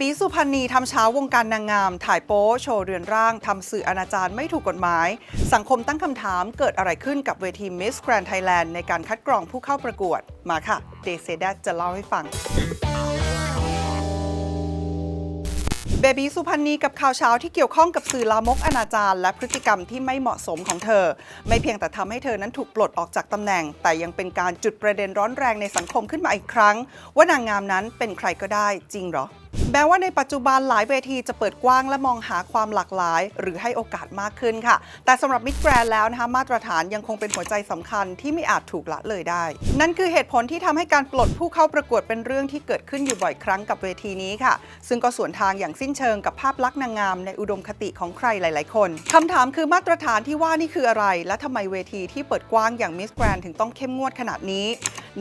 บีสุพรรณีทำเช้าวงการนางงาม ถ่ายโป๊โชว์เรือนร่างทำสื่ออนาจารไม่ถูกกฎหมาย สังคมตั้งคำถามเกิดอะไรขึ้นกับเวที Miss Grand Thailand ในการคัดกรองผู้เข้าประกวด มาค่ะ เดซเดจะเล่าให้ฟังเบบีสุพรรณีกับข่าวเช้าที่เกี่ยวข้องกับสื่อลามกอนาจารและพฤติกรรมที่ไม่เหมาะสมของเธอ ไม่เพียงแต่ทำให้เธอนั้นถูกปลดออกจากตำแหน่ง แต่ยังเป็นการจุดประเด็นร้อนแรงในสังคมขึ้นมาอีกครั้ง ว่านางงามนั้นเป็นใครก็ได้จริงหรอแม้ว่าในปัจจุบันหลายเวทีจะเปิดกว้างและมองหาความหลากหลาย หรือให้โอกาสมากขึ้นค่ะ แต่สำหรับมิ s แกรนแล้วนะคะมาตรฐานยังคงเป็นหัวใจสำคัญที่ไม่อาจถูกละเลยได้ นั่นคือเหตุผลที่ทำให้การปลดผู้เข้าประกวดเป็นเรื่องที่เกิดขึ้นอยู่บ่อยครั้งกับเวทีนี้ค่ะ ซึ่งก็สวนทางอย่างสิ้นเชิงกับภาพลักษณ์นางงามในอุดมคติของใครหลาย ๆ คนคำถามคือมาตรฐานที่ว่านี่คืออะไร และทำไมเวทีที่เปิดกว้างอย่างมิ s แกรนถึงต้องเข้มงวดขนาดนี้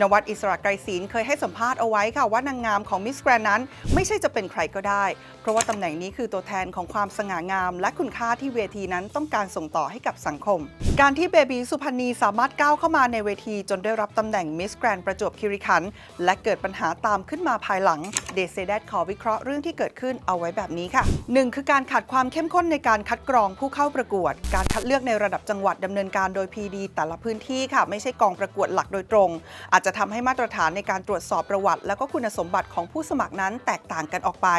นวัดอิสระไกรศิลเคยให้สัมภาษณ์เอาไว้ค่ะว่านางงามของมิสแกรนนั้นไม่ใช่จะเป็นใครก็ได้ เพราะว่าตำแหน่งนี้คือตัวแทนของความสง่างาม และคุณค่าที่เวทีนั้นต้องการส่งต่อให้กับสังคม การที่เบบีสุพรรณีสามารถก้าวเข้ามาในเวที จนได้รับตำแหน่งมิสแกรนประจวบคีรีขันธ์และเกิดปัญหาตามขึ้นมาภายหลังเดซเดดขอวิเคราะห์เรื่องที่เกิดขึ้นเอาไว้แบบนี้ค่ะหนึ่งคือการขาดความเข้มข้นในการคัดกรองผู้เข้าประกวด การคัดเลือกในระดับจังหวัดดำเนินการโดย PD แต่ละพื้นที่ค่ะ ไม่ใช่กองประกวดหลักโดยตรง อาจจะทำให้มาตรฐานในการตรวจสอบประวัติ แล้วก็คุณสมบัติของผู้สมัครนั้นแตกต่างกันออกไป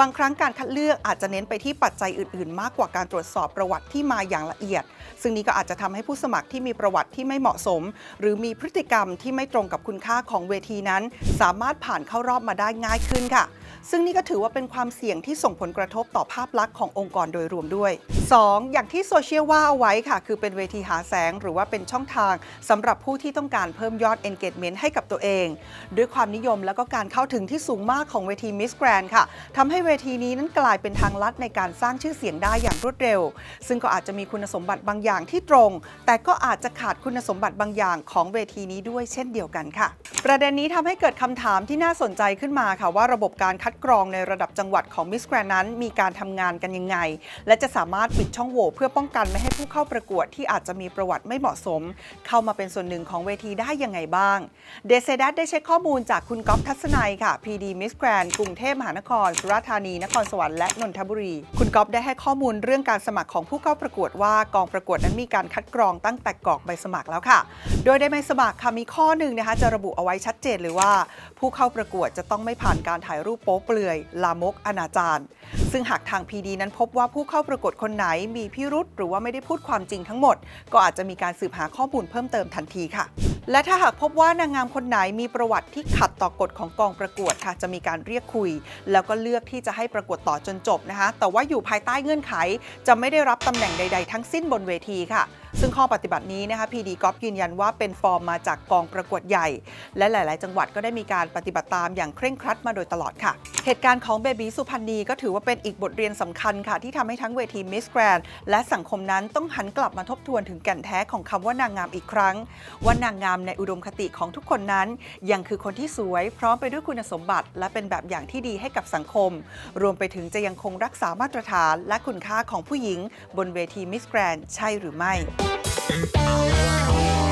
บางครั้งการคัดเลือกอาจจะเน้นไปที่ปัจจัยอื่น ๆ มากกว่าการตรวจสอบประวัติที่มาอย่างละเอียด ซึ่งนี้ก็อาจจะทำให้ผู้สมัครที่มีประวัติที่ไม่เหมาะสม หรือมีพฤติกรรมที่ไม่ตรงกับคุณค่าของเวทีนั้น สามารถผ่านเข้ารอบมาได้ง่ายขึ้นค่ะ ซึ่งนี่ก็ถือว่าเป็นความเสี่ยงที่ส่งผลกระทบต่อภาพลักษณ์ขององค์กรโดยรวมด้วย 2. อย่างที่โซเชียลว่าเอาไว้ค่ะ คือเป็นเวทีหาแสงหรือว่าเป็นช่องทางสำหรับผู้ที่ต้องการเพิ่มยอด engagement ให้กับตัวเอง ด้วยความนิยมและก็การเข้าถึงที่สูงมากของเวที Miss Grand ค่ะทำให้เวทีนี้นั้นกลายเป็นทางลัดในการสร้างชื่อเสียงได้อย่างรวดเร็ว ซึ่งก็อาจจะมีคุณสมบัติบางอย่างที่ตรง แต่ก็อาจจะขาดคุณสมบัติบางอย่างของเวทีนี้ด้วยเช่นเดียวกันค่ะ ประเด็นนี้ทำให้เกิดคำถามที่น่าสนใจขึ้นมาค่ะว่าระบบการคัดกรองในระดับจังหวัดของ Miss Grand นั้น มีการทำงานกันยังไง และจะสามารถปิดช่องโหว่เพื่อป้องกันไม่ให้ผู้เข้าประกวดที่อาจจะมีประวัติไม่เหมาะสม เข้ามาเป็นส่วนหนึ่งของเวทีได้ยังไงบ้างเดซเดัได้เช็คข้อมูลจากคุณก๊อฟทัศนัยค่ะ PD Miss Grand กรุงเทพมหานคร สุราษฎร์ธานี นครสวรรค์และนนทบุรี คุณก๊อฟได้ให้ข้อมูลเรื่องการสมัครของผู้เข้าประกวดว่ากองประกวดนั้นมีการคัดกรองตั้งแต่กรอกใบสมัครแล้วค่ะ โดยในใบสมัครค่ะมีข้อหนึ่งนะคะจะระบุเอาไว้ชัดเจนเลยว่า ผู้เข้าประกวดจะต้องไม่ผ่านการถ่ายรูปโป๊เปลือยลามกอนาจารซึ่งหากทาง PD นั้นพบว่าผู้เข้าประกวดคนไหนมีพิรุษหรือว่าไม่ได้พูดความจริงทั้งหมด ก็อาจจะมีการสืบหาข้อมูลเพิ่มเติมทันทีค่ะและถ้าหากพบว่านางงามคนไหนมีประวัติที่ขัดต่อกฎของกองประกวดค่ะ จะมีการเรียกคุย แล้วก็เลือกที่จะให้ประกวดต่อจนจบนะคะ แต่ว่าอยู่ภายใต้เงื่อนไข จะไม่ได้รับตำแหน่งใด ๆ ทั้งสิ้นบนเวทีค่ะ ซึ่งข้อปฏิบัตินี้นะคะพีดีกอฟยืนยันว่าเป็นฟอร์มมาจากกองประกวดใหญ่ และหลาย ๆ จังหวัดก็ได้มีการปฏิบัติตามอย่างเคร่งครัดมาโดยตลอดค่ะ เหตุการณ์ของเบบีสุพรรณีก็ถือว่าเป็นอีกบทเรียนสำคัญค่ะ ที่ทำให้ทั้งเวทีมิสแกรนและสังคมนั้นต้องหันกลับมาทบทวนถึงแก่นแท้ของคำว่านางงามอีกครั้ง ว่านางงามในอุดมคติของทุกคนนั้น ยังคือคนที่สวยพร้อมไปด้วยคุณสมบัติ และเป็นแบบอย่างที่ดีให้กับสังคม รวมไปถึงจะยังคงรักษามาตรฐาน และคุณค่าของผู้หญิง บนเวทีมิสแกรนใช่หรือไม่ Oh,